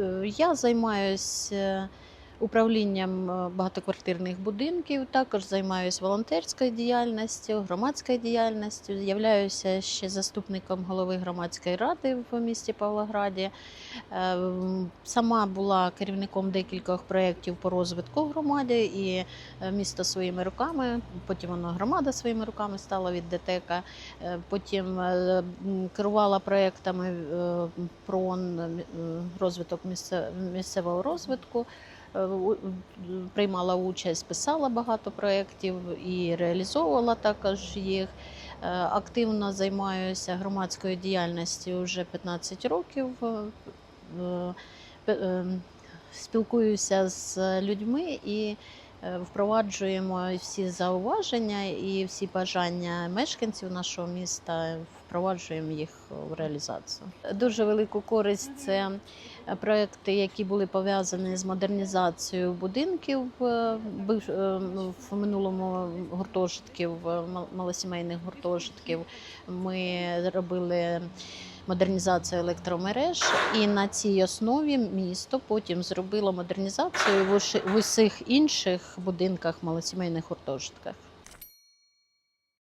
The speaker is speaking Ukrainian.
Е, Я займаюся управлінням е, багатоквартирних будинків, також займаюся волонтерською діяльністю, громадською діяльністю. Являюся ще заступником голови громадської ради в місті Павлограді. Е, Сама була керівником декількох проєктів по розвитку громади і е, місто своїми руками. Потім воно громада своїми руками стала від ДТЕК. Е, Потім керувала проєктами ПРОН е, розвиток місцевого розвитку. Е, Приймала участь, писала багато проєктів і реалізовувала також їх. Е, Активно займаюся громадською діяльністю вже 15 років. Е, е, пе- е, Спілкуюся з людьми і впроваджуємо всі зауваження і всі бажання мешканців нашого міста, впроваджуємо їх в реалізацію. Дуже велику користь це е, проекти, які були пов'язані з модернізацією будинків е, е, в минулому гуртожитків, е, малосімейних гуртожитків. Ми робили модернізацію електромереж, і на цій основі місто потім зробило модернізацію в усіх інших будинках малосімейних гуртожитках.